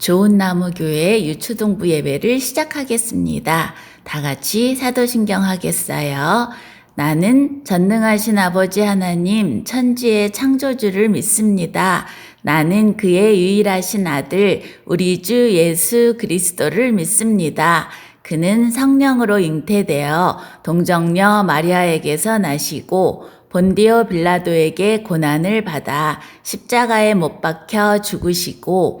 좋은 나무 교회 유초동부 예배를 시작하겠습니다. 다 같이 사도신경 하겠어요. 나는 전능하신 아버지 하나님 천지의 창조주를 믿습니다. 나는 그의 유일하신 아들 우리 주 예수 그리스도를 믿습니다. 그는 성령으로 잉태되어 동정녀 마리아에게서 나시고 본디오 빌라도에게 고난을 받아 십자가에 못 박혀 죽으시고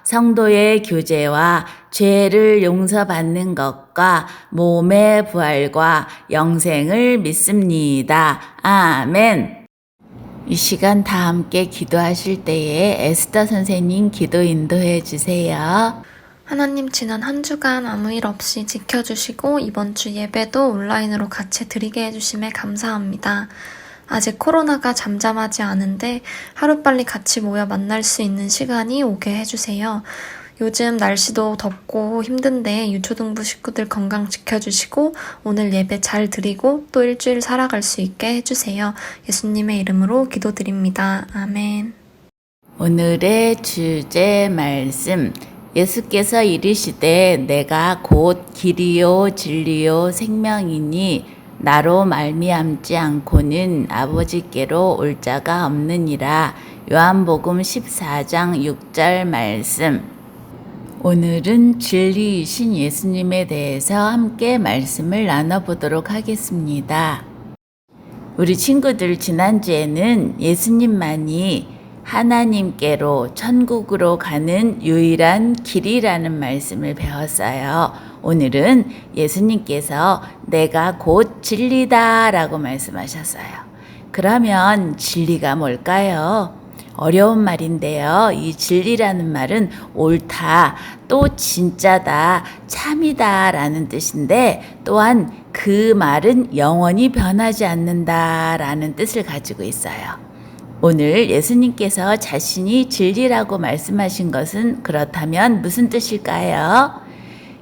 성도의 교제와 죄를 용서받는 것과 몸의 부활과 영생을 믿습니다. 아멘. 이 시간 다 함께 기도하실 때에 에스더 선생님 기도 인도해 주세요. 하나님 지난 한 주간 아무 일 없이 지켜주시고 이번 주 예배도 온라인으로 같이 드리게 해주심에 감사합니다. 아직 코로나가 잠잠하지 않은데 하루빨리 같이 모여 만날 수 있는 시간이 오게 해주세요. 요즘 날씨도 덥고 힘든데 유초등부 식구들 건강 지켜주시고 오늘 예배 잘 드리고 또 일주일 살아갈 수 있게 해주세요. 예수님의 이름으로 기도드립니다. 아멘. 오늘의 주제 말씀. 예수께서 이르시되 내가 곧 길이요 진리요 생명이니 나로 말미암지 않고는 아버지께로 올 자가 없느니라. 요한복음 14장 6절 말씀. 오늘은 진리이신 예수님에 대해서 함께 말씀을 나눠보도록 하겠습니다. 우리 친구들 지난주에는 예수님만이 하나님께로 천국으로 가는 유일한 길이라는 말씀을 배웠어요. 오늘은 예수님께서 내가 곧 진리다 라고 말씀하셨어요. 그러면 진리가 뭘까요? 어려운 말인데요. 이 진리라는 말은 옳다, 또 진짜다, 참이다 라는 뜻인데 또한 그 말은 영원히 변하지 않는다 라는 뜻을 가지고 있어요. 오늘 예수님께서 자신이 진리라고 말씀하신 것은 그렇다면 무슨 뜻일까요?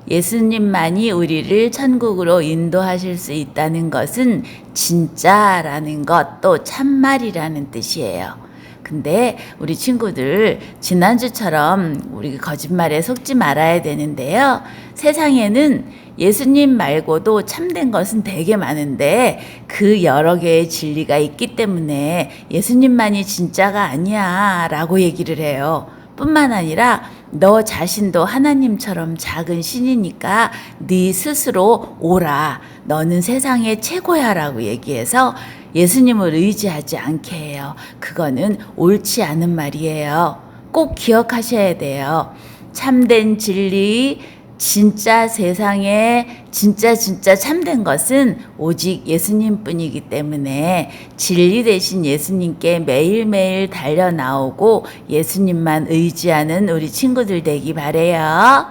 예수님만이 우리를 천국으로 인도하실 수 있다는 것은 진짜라는 것, 또 참말이라는 뜻이에요. 근데 우리 친구들 지난주처럼 우리 거짓말에 속지 말아야 되는데요. 세상에는 예수님 말고도 참된 것은 되게 많은데 그 여러 개의 진리가 있기 때문에 예수님만이 진짜가 아니야 라고 얘기를 해요. 뿐만 아니라 너 자신도 하나님처럼 작은 신이니까 네 스스로 오라. 너는 세상의 최고야라고 얘기해서 예수님을 의지하지 않게 해요. 그거는 옳지 않은 말이에요. 꼭 기억하셔야 돼요. 참된 진리, 진짜 세상에 진짜 진짜 참된 것은 오직 예수님 뿐이기 때문에 진리 대신 예수님께 매일매일 달려 나오고 예수님만 의지하는 우리 친구들 되기 바래요.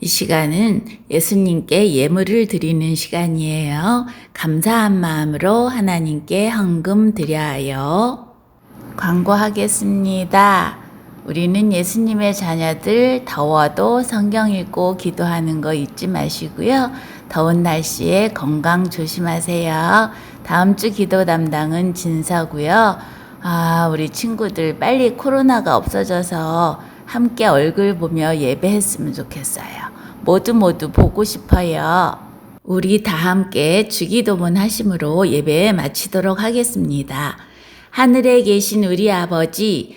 이 시간은 예수님께 예물을 드리는 시간이에요. 감사한 마음으로 하나님께 헌금 드려요. 광고하겠습니다. 우리는 예수님의 자녀들 더워도 성경 읽고 기도하는 거 잊지 마시고요. 더운 날씨에 건강 조심하세요. 다음 주 기도 담당은 진서고요. 아, 우리 친구들 빨리 코로나가 없어져서 함께 얼굴 보며 예배했으면 좋겠어요. 모두 모두 보고 싶어요. 우리 다 함께 주기도문 하심으로 예배 마치도록 하겠습니다. 하늘에 계신 우리 아버지,